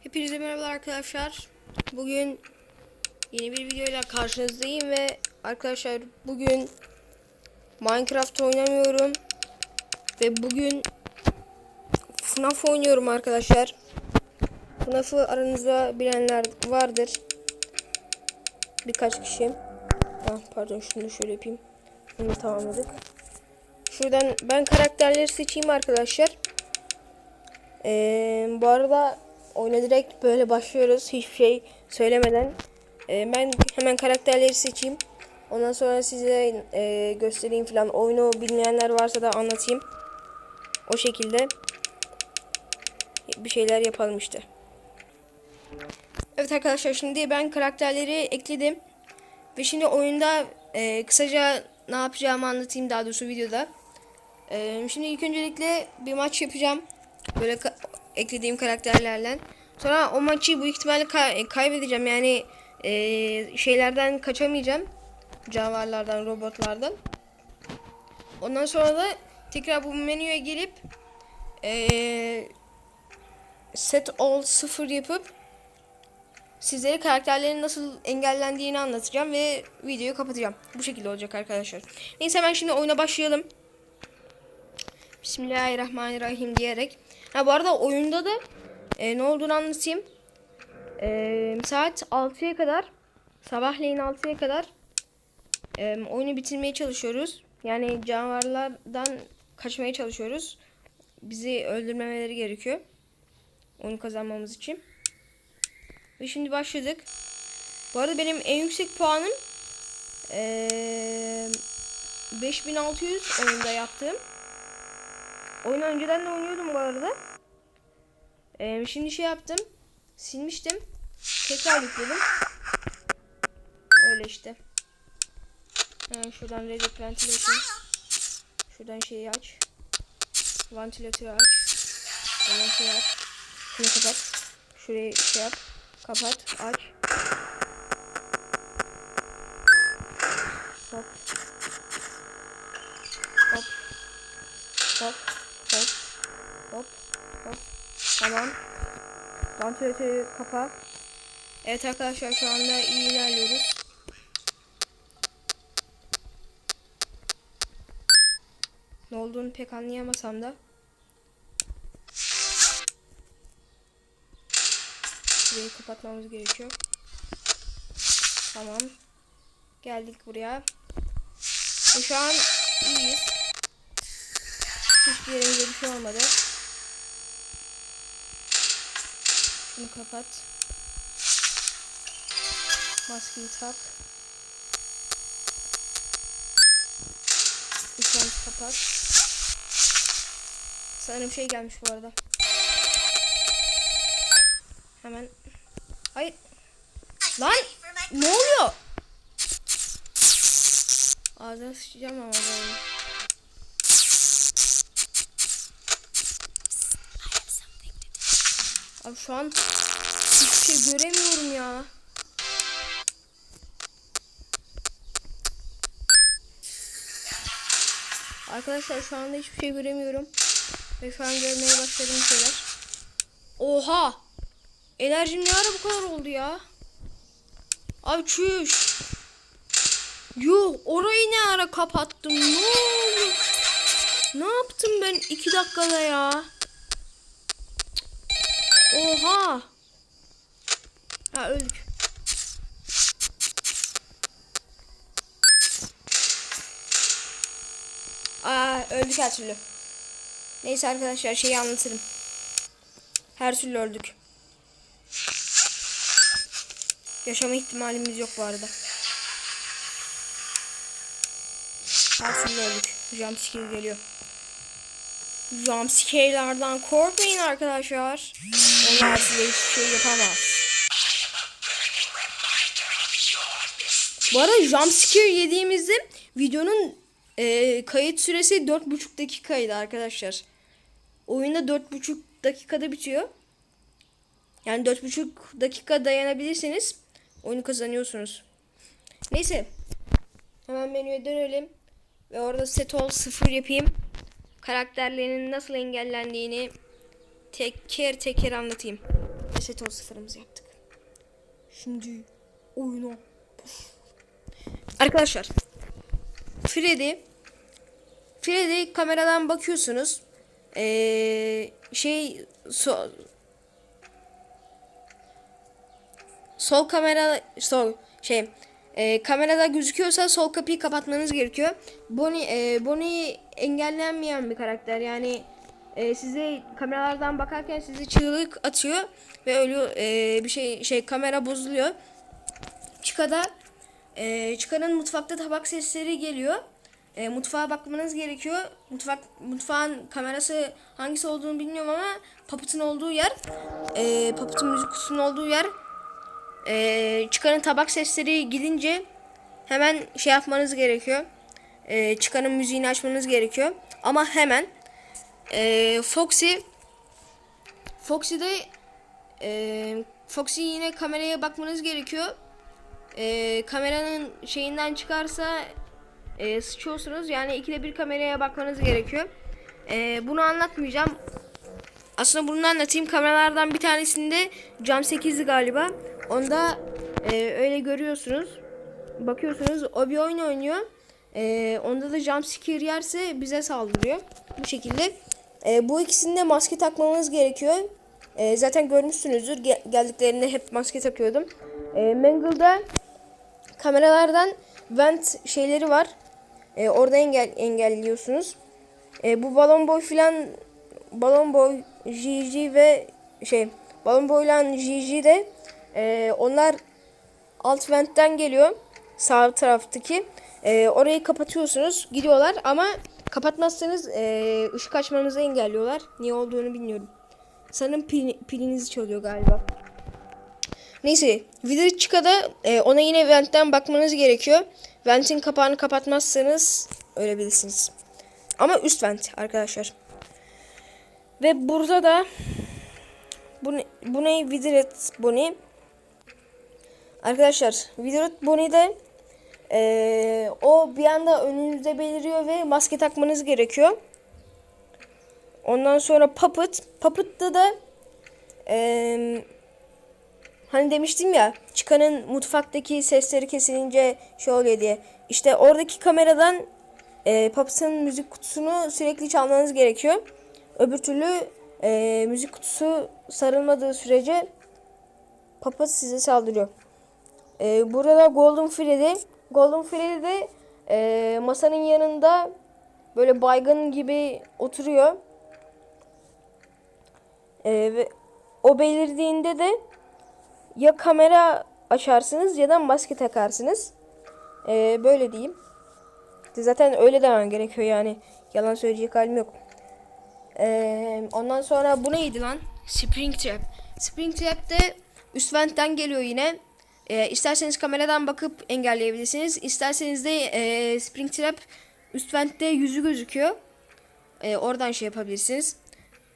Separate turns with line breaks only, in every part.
Hepinize merhaba arkadaşlar. Bugün yeni bir videoyla karşınızdayım ve arkadaşlar bugün Minecraft oynamıyorum ve bugün FNAF oynuyorum arkadaşlar. FNAF'ı aranızda bilenler vardır. Birkaç kişi. Ah, pardon şunu şöyle yapayım. Bunu tamamladık. Şuradan ben karakterleri seçeyim arkadaşlar. Ee, bu arada oyuna direkt böyle başlıyoruz. Hiçbir şey söylemeden. Ee, ben hemen karakterleri seçeyim. Ondan sonra size e, göstereyim falan. Oyunu bilmeyenler varsa da anlatayım. O şekilde bir şeyler yapalım işte. Evet arkadaşlar şimdi ben karakterleri ekledim. Ve şimdi oyunda e, kısaca ne yapacağımı anlatayım daha doğrusu videoda. E, şimdi ilk öncelikle bir maç yapacağım. Böyle eklediğim karakterlerle. Sonra o maçı bu ihtimalle kay- kaybedeceğim. Yani e, şeylerden kaçamayacağım. Canavarlardan, robotlardan. Ondan sonra da tekrar bu menüye gelip e, set all sıfır yapıp sizlere karakterlerin nasıl engellendiğini anlatacağım ve videoyu kapatacağım. Bu şekilde olacak arkadaşlar. Neyse hemen şimdi oyuna başlayalım. Bismillahirrahmanirrahim diyerek. Ha bu arada oyunda da e, ne olduğunu anlatayım. E, saat 6'ya kadar sabahleyin 6'ya kadar e, oyunu bitirmeye çalışıyoruz. Yani canavarlardan kaçmaya çalışıyoruz. Bizi öldürmemeleri gerekiyor. Oyunu kazanmamız için. Ve şimdi başladık. Bu arada benim en yüksek puanım eee 5600 oyunda yaptığım. Oyunu önceden de oynuyordum bu arada. Eee, şimdi şey yaptım. Silmiştim. Tekrar yükledim. Öyle işte. Hemen şuradan Reddit Ventilation. Şuradan şeyi aç. Vantilatörü aç. Hemen şey yap. Şunu kapat. Şurayı şey yap. Kapat. Aç. Tamam. Vantilatörü kapa. Evet arkadaşlar şu anda iyi ilerliyoruz. Ne olduğunu pek anlayamasam da. Burayı kapatmamız gerekiyor. Tamam. Geldik buraya. Şu an iyiyiz. Hiçbir yerimize bir şey olmadı. Şunu kapat. Maskeyi tak. Lütfen kapat. Sanırım şey gelmiş bu arada. Hemen. Hayır. Lan ne oluyor? Ağzına sıçacağım ama böyle. Abi şu an hiçbir şey göremiyorum ya. Arkadaşlar şu anda hiçbir şey göremiyorum. Ve şu an görmeye başladım şeyler. Oha! Enerjim ne ara bu kadar oldu ya? Abi çüş. Yuh orayı ne ara kapattım? Ne oldu? Ne yaptım ben iki dakikada ya? Oha. Ha öldük. Aa öldük her türlü. Neyse arkadaşlar şeyi anlatırım. Her türlü öldük. Yaşama ihtimalimiz yok bu arada. Her türlü öldük. Jumpscare geliyor. Jumpscare'lardan korkmayın arkadaşlar. Onlar size hiçbir şey yapamaz. Bu arada jumpscare yediğimizde videonun e, kayıt süresi 4,5 dakikaydı arkadaşlar. Oyunda 4,5 dakikada bitiyor. Yani 4,5 dakika dayanabilirseniz oyunu kazanıyorsunuz. Neyse. Hemen menüye dönelim. Ve orada set all 0 yapayım. Karakterlerinin nasıl engellendiğini teker teker anlatayım. Reset ol sıfırımızı yaptık. Şimdi oyuna. Arkadaşlar. Freddy. Freddy kameradan bakıyorsunuz. Ee, şey so, sol kamera sol şey e, kamerada gözüküyorsa sol kapıyı kapatmanız gerekiyor. Bonnie e, Bonnie engellenmeyen bir karakter. Yani e, size kameralardan bakarken size çığlık atıyor ve ölüyor e, bir şey şey kamera bozuluyor. Çıkada e, çıkanın mutfakta tabak sesleri geliyor. E, mutfağa bakmanız gerekiyor. Mutfak mutfağın kamerası hangisi olduğunu bilmiyorum ama Puppet'ın olduğu yer, e, Puppet'ın müzik kutusunun olduğu yer. E, çıkanın tabak sesleri gidince hemen şey yapmanız gerekiyor. E, çıkanın müziğini açmanız gerekiyor. Ama hemen e, Foxy Foxy'de e, Foxy yine kameraya bakmanız gerekiyor. E, kameranın şeyinden çıkarsa e, sıçıyorsunuz. Yani ikide bir kameraya bakmanız gerekiyor. E, bunu anlatmayacağım. Aslında bunu anlatayım. Kameralardan bir tanesinde cam 8'di galiba. Onda e, öyle görüyorsunuz. Bakıyorsunuz o bir oyun oynuyor. E, onda da jump scare yerse bize saldırıyor. Bu şekilde. E, bu ikisinde maske takmamız gerekiyor. E, zaten görmüşsünüzdür. Gel- geldiklerinde hep maske takıyordum. E, Mangle'da kameralardan vent şeyleri var. E, orada engel engelliyorsunuz. E, bu balon boy filan balon boy, Gigi ve şey balon boyla Gigi de e, onlar alt ventten geliyor. Sağ taraftaki. E, orayı kapatıyorsunuz. Gidiyorlar ama kapatmazsanız e, ışık açmanızı engelliyorlar. Niye olduğunu bilmiyorum. Sanırım pil, pilinizi çalıyor galiba. Neyse çıkada e, ona yine ventten bakmanız gerekiyor. Ventin kapağını kapatmazsanız ölebilirsiniz. Ama üst vent arkadaşlar. Ve burada da bu ne, bu ne Widret Bonnie. Arkadaşlar Widret Bonnie'de e, o bir anda önünüzde beliriyor ve maske takmanız gerekiyor. Ondan sonra Puppet. Puppet'ta da eee Hani demiştim ya çıkanın mutfaktaki sesleri kesilince şey oluyor diye. İşte oradaki kameradan e, Puppet'ın müzik kutusunu sürekli çalmanız gerekiyor. Öbür türlü e, müzik kutusu sarılmadığı sürece Puppet size saldırıyor. E, burada da Golden Freddy. Golden Freddy de e, masanın yanında böyle baygın gibi oturuyor. E, ve o belirdiğinde de ya kamera açarsınız ya da maske takarsınız. Ee, böyle diyeyim. Zaten öyle demem gerekiyor yani. Yalan söyleyecek halim yok. Ee, ondan sonra bu neydi lan? Spring Trap. Spring Trap de üst geliyor yine. Ee, isterseniz kameradan bakıp engelleyebilirsiniz. İsterseniz de e, Spring Trap üst ventte yüzü gözüküyor. Ee, oradan şey yapabilirsiniz.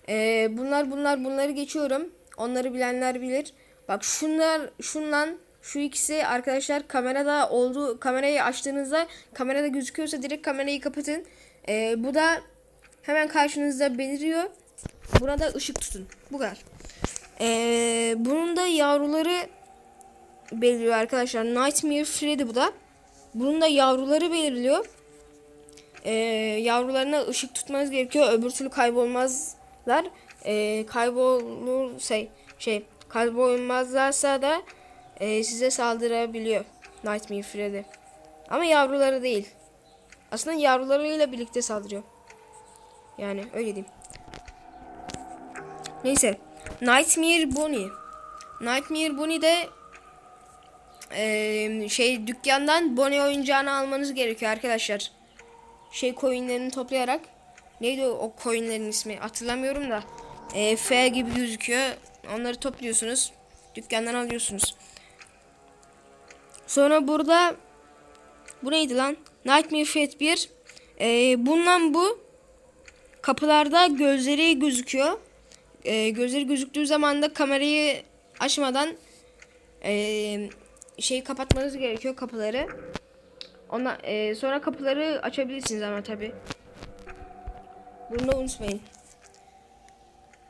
Ee, bunlar bunlar bunları geçiyorum. Onları bilenler bilir. Bak şunlar şundan şu ikisi arkadaşlar kamerada olduğu kamerayı açtığınızda kamerada gözüküyorsa direkt kamerayı kapatın. Ee, bu da hemen karşınızda beliriyor. Buna da ışık tutun. Bu kadar. Ee, bunun da yavruları beliriyor arkadaşlar. Nightmare Freddy bu da. Bunun da yavruları belirliyor. Ee, yavrularına ışık tutmanız gerekiyor. Öbür türlü kaybolmazlar. Ee, kaybolur şey şey kaybolmazlarsa da e, size saldırabiliyor Nightmare Freddy. Ama yavruları değil. Aslında yavrularıyla birlikte saldırıyor. Yani öyle diyeyim. Neyse. Nightmare Bonnie. Nightmare Bonnie de e, şey dükkandan Bonnie oyuncağını almanız gerekiyor arkadaşlar. Şey coinlerini toplayarak. Neydi o, o coinlerin ismi? Hatırlamıyorum da. E, F gibi gözüküyor. Onları topluyorsunuz. Dükkandan alıyorsunuz. Sonra burada bu neydi lan? Nightmare Fate 1. Ee, bundan bu kapılarda gözleri gözüküyor. Ee, gözleri gözüktüğü zaman da kamerayı açmadan ee, şey kapatmanız gerekiyor kapıları. Ona ee, sonra kapıları açabilirsiniz ama tabi. Bunu da unutmayın.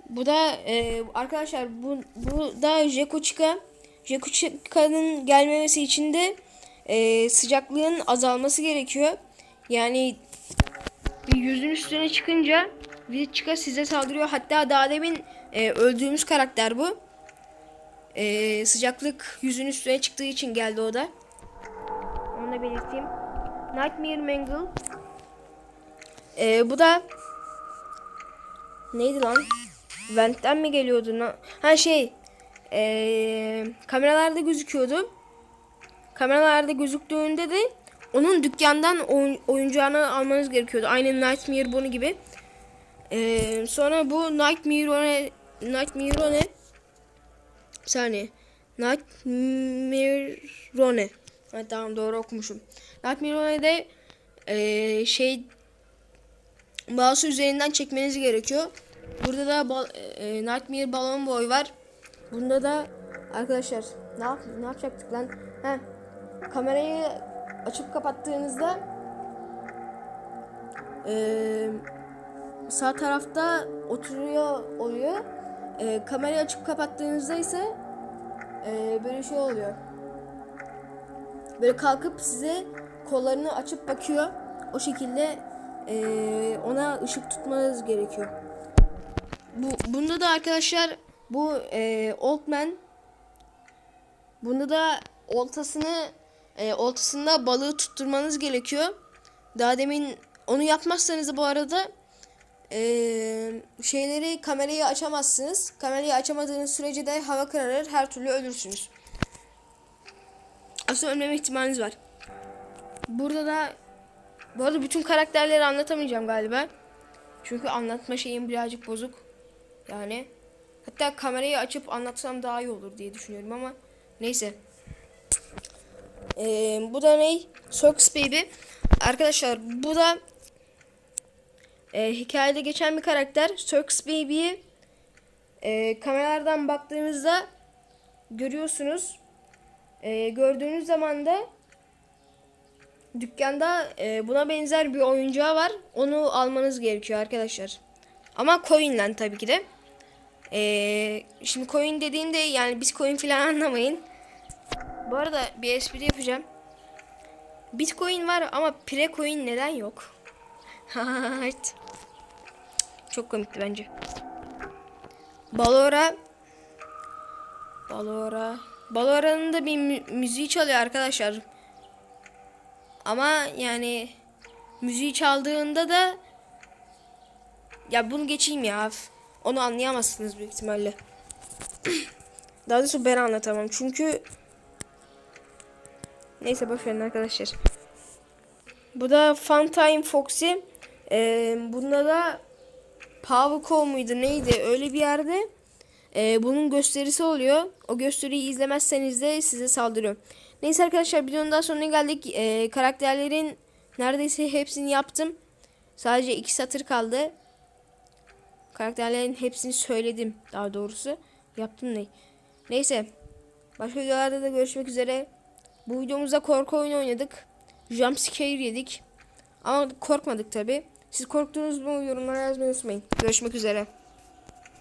Bu da e, arkadaşlar bu, bu da Jekuchika. Jekuchika'nın gelmemesi için de e, sıcaklığın azalması gerekiyor. Yani bir yüzün üstüne çıkınca Vizchika size saldırıyor. Hatta daha demin e, öldüğümüz karakter bu. E, sıcaklık yüzün üstüne çıktığı için geldi o da. Onu da belirteyim. Nightmare Mangle. E, bu da neydi lan? Vent'ten mi geliyordu? Ha şey e, kameralarda gözüküyordu. Kameralarda gözüktüğünde de onun dükkandan oyun, oyuncağını almanız gerekiyordu. Aynı Nightmare Bonnie gibi. Ee, sonra bu Nightmare One Nightmare One bir saniye. Nightmare One. Ha, tamam doğru okumuşum. Nightmare One'de ee, şey mouse üzerinden çekmeniz gerekiyor. Burada da bal, e, Nightmare Balloon Boy var. Bunda da arkadaşlar ne yap ne yapacaktık lan? He. Kamerayı açıp kapattığınızda eee sağ tarafta oturuyor oluyor. Eee kamerayı açıp kapattığınızda ise eee, böyle şey oluyor. Böyle kalkıp size kollarını açıp bakıyor. O şekilde eee, ona ışık tutmanız gerekiyor. Bu bunda da arkadaşlar bu eee Oldman Bunda da oltasını e, oltasında balığı tutturmanız gerekiyor. Daha demin onu yapmazsanız bu arada e, şeyleri kamerayı açamazsınız. Kamerayı açamadığınız sürece de hava kararır. Her türlü ölürsünüz. Aslında ölmeme ihtimaliniz var. Burada da bu arada bütün karakterleri anlatamayacağım galiba. Çünkü anlatma şeyim birazcık bozuk. Yani hatta kamerayı açıp anlatsam daha iyi olur diye düşünüyorum ama neyse. Ee, bu da ne? Sox Baby. Arkadaşlar bu da e, hikayede geçen bir karakter. Sox Baby'yi e, kameralardan baktığınızda görüyorsunuz. E, gördüğünüz zaman da dükkanda e, buna benzer bir oyuncağı var. Onu almanız gerekiyor arkadaşlar. Ama coin'len tabii ki de. E, şimdi coin dediğimde yani biz coin falan anlamayın. Bu arada bir espri yapacağım. Bitcoin var ama Precoin neden yok? Evet. Çok komikti bence. Balora Balora Balora'nın da bir mü- müziği çalıyor arkadaşlar. Ama yani müziği çaldığında da ya bunu geçeyim ya. Onu anlayamazsınız büyük ihtimalle. Daha doğrusu ben anlatamam. Çünkü Neyse boş verin arkadaşlar. Bu da Funtime Foxy. Ee, bunda da Pavko muydu neydi öyle bir yerde ee, bunun gösterisi oluyor. O gösteriyi izlemezseniz de size saldırıyor. Neyse arkadaşlar videonun daha sonuna geldik. Ee, karakterlerin neredeyse hepsini yaptım. Sadece iki satır kaldı. Karakterlerin hepsini söyledim daha doğrusu. Yaptım ne? Neyse. Başka videolarda da görüşmek üzere. Bu videomuzda korku oyunu oynadık. Jumpscare yedik. Ama korkmadık tabi. Siz korktunuz mu? Yorumlara yazmayı unutmayın. Görüşmek üzere.